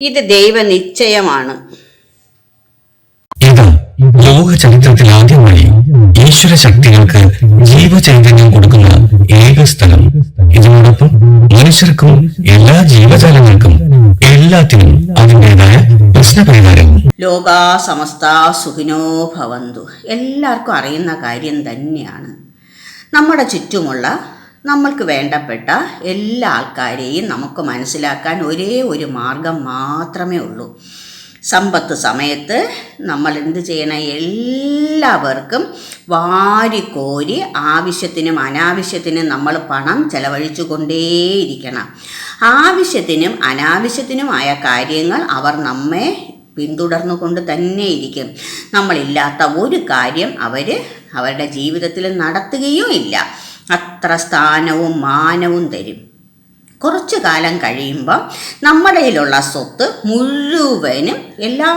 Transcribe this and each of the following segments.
ഇത് ദൈവനിശ്ചയമാണ്. ഇത് ലോക ചരിത്രത്തിൽ ആദ്യമായി ഈശ്വര ശക്തികൾക്ക് ജീവചൈതന്യം കൊടുക്കുന്ന ഏക സ്ഥലം. ഇതിനോടൊപ്പം മനുഷ്യർക്കും എല്ലാ ജീവജാലങ്ങൾക്കും എല്ലാത്തിനും അതിന്റെതായ പ്രശ്നപരിഹാരവും ലോകാ സമസ്ത സുഖിനോ ഭവന്തു. എല്ലാവർക്കും അറിയുന്ന കാര്യം തന്നെയാണ്. നമ്മുടെ ചുറ്റുമുള്ള നമ്മൾക്ക് വേണ്ടപ്പെട്ട എല്ലാ ആൾക്കാരെയും നമുക്ക് മനസ്സിലാക്കാൻ ഒരേ ഒരു മാർഗം മാത്രമേ ഉള്ളൂ. സമ്പത്ത് സമയത്ത് നമ്മൾ എന്ത് ചെയ്യണം? എല്ലാവർക്കും വാരിക്കോരി ആവശ്യത്തിനും അനാവശ്യത്തിനും നമ്മൾ പണം ചെലവഴിച്ചു കൊണ്ടേയിരിക്കണം ആവശ്യത്തിനും അനാവശ്യത്തിനുമായ കാര്യങ്ങൾ അവർ നമ്മെ പിന്തുടർന്നുകൊണ്ട് തന്നെ ഇരിക്കും നമ്മളില്ലാത്ത ഒരു കാര്യം അവർ അവരുടെ ജീവിതത്തിൽ നടത്തുകയും ഇല്ല. അത്ര സ്ഥാനവും മാനവും തരും. കുറച്ചു കാലം കഴിയുമ്പോൾ നമ്മുടെ കയ്യിലുള്ള സ്വത്ത് മുഴുവനും എല്ലാ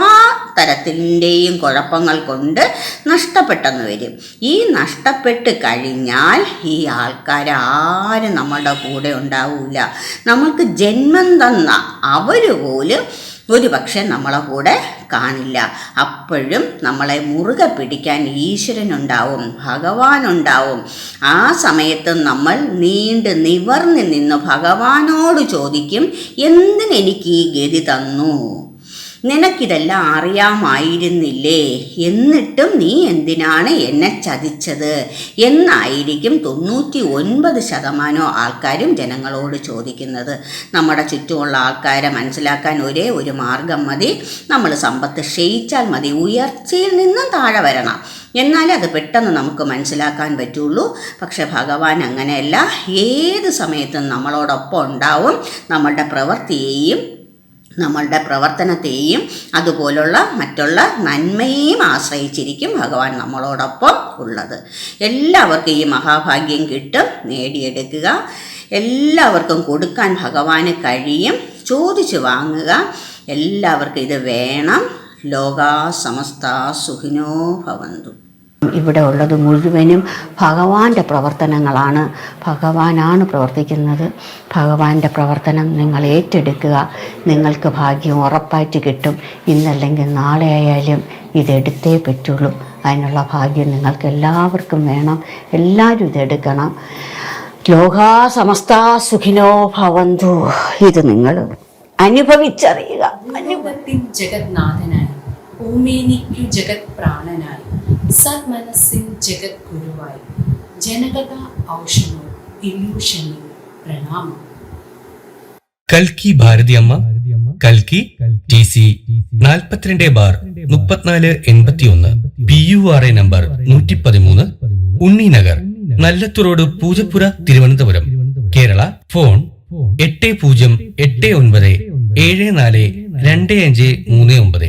തരത്തിന്റെയും കുഴപ്പങ്ങൾ കൊണ്ട് നഷ്ടപ്പെട്ടെന്ന് വരും. ഈ നഷ്ടപ്പെട്ട് കഴിഞ്ഞാൽ ഈ ആൾക്കാർ ആരും നമ്മളുടെ കൂടെ ഉണ്ടാവില്ല നമുക്ക് ജന്മം തന്ന അവർ പോലും ഒരു പക്ഷെ നമ്മളെ കൂടെ കാണില്ല. അപ്പോഴും നമ്മളെ മുറുകെ പിടിക്കാൻ ഈശ്വരനുണ്ടാവും ഭഗവാനുണ്ടാവും. ആ സമയത്ത് നമ്മൾ നീണ്ട് നിവർന്ന് നിന്ന് ഭഗവാനോട് ചോദിക്കും എന്തിനെനിക്ക് ഈ ഗതി തന്നു? നിനക്കിതെല്ലാം അറിയാമായിരുന്നില്ലേ? എന്നിട്ടും നീ എന്തിനാണ് എന്നെ ചതിച്ചത്? എന്നായിരിക്കും തൊണ്ണൂറ്റി ഒൻപത് ശതമാനം ആൾക്കാരും ജനങ്ങളോട് ചോദിക്കുന്നത്. നമ്മുടെ ചുറ്റുമുള്ള ആൾക്കാരെ മനസ്സിലാക്കാൻ ഒരേ ഒരു മാർഗം മതി. നമ്മൾ സമ്പത്ത് ക്ഷയിച്ചാൽ മതി. ഉയർച്ചയിൽ നിന്നും താഴെ വരണം. എന്നാലേ അത് പെട്ടെന്ന് നമുക്ക് മനസ്സിലാക്കാൻ പറ്റുള്ളൂ. പക്ഷെ ഭഗവാൻ അങ്ങനെയല്ല. ഏത് സമയത്തും നമ്മളോടൊപ്പം ഉണ്ടാവും. നമ്മളുടെ പ്രവൃത്തിയെയും നമ്മളുടെ പ്രവർത്തനത്തെയും അതുപോലുള്ള മറ്റുള്ള നന്മയെയും ആശ്രയിച്ചിരിക്കും ഭഗവാൻ നമ്മളോടൊപ്പം ഉള്ളത്. എല്ലാവർക്കും ഈ മഹാഭാഗ്യം കിട്ടും. നേടിയെടുക്കുക. എല്ലാവർക്കും കൊടുക്കാൻ ഭഗവാന് കഴിയും. ചോദിച്ചു വാങ്ങുക. എല്ലാവർക്കും ഇത് വേണം. ലോകാ സമസ്ത സുഖിനോ ഭവന്തു. ഇവിടെ ഉള്ളത് മുഴുവനും ഭഗവാന്റെ പ്രവർത്തനങ്ങളാണ്. ഭഗവാനാണ് പ്രവർത്തിക്കുന്നത്. ഭഗവാന്റെ പ്രവർത്തനം നിങ്ങൾ ഏറ്റെടുക്കുക. നിങ്ങൾക്ക് ഭാഗ്യം ഉറപ്പായിട്ട് കിട്ടും. ഇന്നല്ലെങ്കിൽ നാളെ ആയാലും ഇതെടുത്തേ പറ്റുള്ളൂ. അതിനുള്ള ഭാഗ്യം നിങ്ങൾക്ക് എല്ലാവർക്കും വേണം. എല്ലാവരും ഇതെടുക്കണം. ലോകാ സമസ്ത സുഖിനോ ഭവന്തു. ഇത് നിങ്ങൾ അനുഭവിച്ചറിയുക. അനുഭവത്തിൽ ജഗന്നാഥനായി ഭൂമേനിക്കു ജഗത് പ്രാണനായി സന്മനസ്സിൻ ജഗത് ഗുരുവായി ജനകഥ ഔഷധം ഇല്യൂഷനിൽ പ്രണാമം. കൽക്കി ഭാരതിയമ്മ കൽക്കി ടി സി നാൽപ്പത്തിരണ്ട് ബാർ മുപ്പത്തിനാല് എൺപത്തി ഒന്ന് P you are A number നൂറ്റി പതിമൂന്ന് ഉണ്ണി നഗർ നല്ലത്തുറോഡ് പൂജപ്പുര തിരുവനന്തപുരം. കേരള ഫോൺ എട്ട് പൂജ്യം എട്ട് ഒൻപത് ഏഴ് നാല് രണ്ട് അഞ്ച് മൂന്ന് ഒമ്പത്